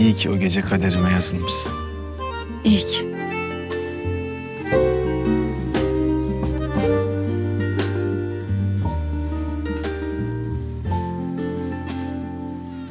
İyi ki o gece kaderime yazılmışsın. İyi ki.